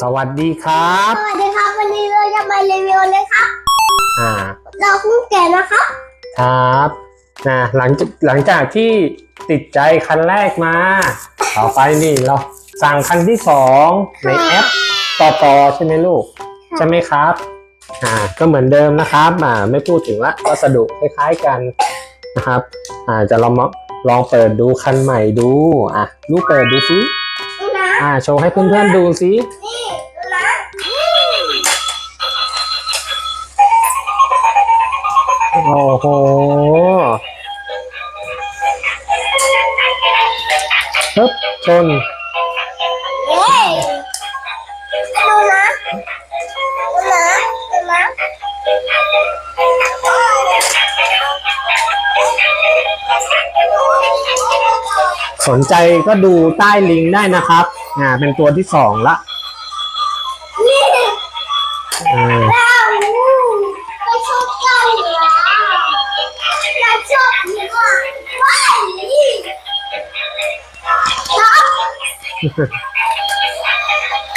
สวัสดีครับ สวัสดีครับวันนี้เราจะมารีวิวเลยครับ อ่า เราเพิ่งแก่นะครับ ครับนะหลังจากหลังจากที่ติดใจคันแรกมา ต่อไปนี่เราสั่งคันที่สองในแอปต่อต่อใช่ไหมลูก ใช่ไหมครับ อ่า ก็เหมือนเดิมนะครับอ่าไม่พูดถึงละวัสดุคล้ายๆกันนะครับ อ่าจะลองมาลองเปิดดูคันใหม่ดู อะลูกเปิดดูซินี่นะอ่า โชว์ให้เพื่อนๆดูซินี่ โอ้โหปึ๊บชนเย้ดูนะดูนะดูนะสนใจก็ดูใต้ลิงก์ได้นะครับ อ่า เป็นตัวที่สองละนี่อ่า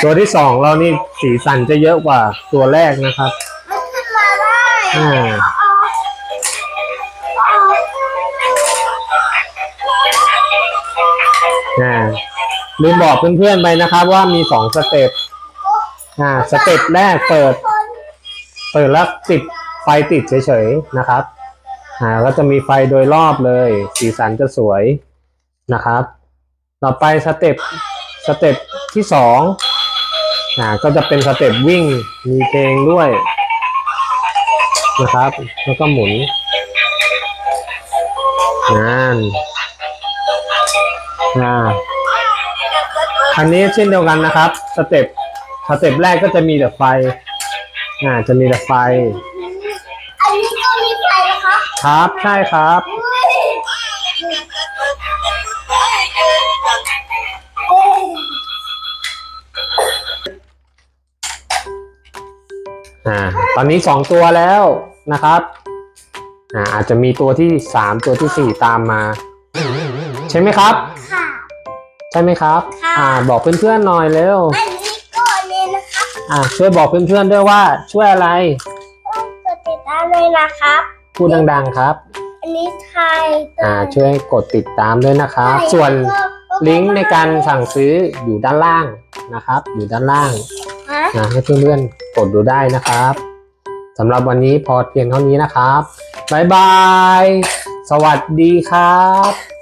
ตัวที่สองเรานี่สีสันจะเยอะกว่าตัวแรกนะครับมันขึ้นมาได้อ่าเอาเอาอ่าลืมบอกเพื่อนๆไปนะครับว่ามีสองสเต็ปอ่าสเต็ปแรกเปิดคนเปิดแล้วติดไฟติดเฉยๆนะครับอ่าก็จะมีไฟโดยรอบเลย สีสันจะสวยนะครับ ต่อไปสเต็ป สเต็ปที่สองอ่าก็จะเป็นสเต็ปวิ่งมีเพลงด้วยนะครับ แล้วก็หมุนนั่นอ่าคันนี้เช่นเดียวกันนะครับ สเต็ปสเต็ปแรกก็จะมีแต่ไฟอ่าจะมีแต่ไฟ อันนี้ก็มีไฟนะคะ ครับ ใช่ครับ อ่าตอนนี้สองตัวแล้วนะครับอ่าอาจจะมีตัวที่สามตัวที่สี่ตามมา ใช่ไหมครับ ค่ะ ใช่ไหมครับ ค่ะ อ่าบอกเพื่อนๆหน่อยเร็วอันนี้ก็อันนี้นะคะอ่าช่วยบอกเพื่อนๆด้วยว่าช่วยอะไรต้องกดติดตามเลยนะครับ พูดดังๆครับ อันนี้ไทยอ่าช่วยกดติดตามด้วยนะครับ ส่วน ลิงก์ในการสั่งซื้ออยู่ด้านล่างนะครับ อยู่ด้านล่าง คะ นะให้เพื่อนๆกดดูได้นะครับสำหรับวันนี้พอเพียงเท่านี้นะครับบ๊ายบาย สวัสดีครับ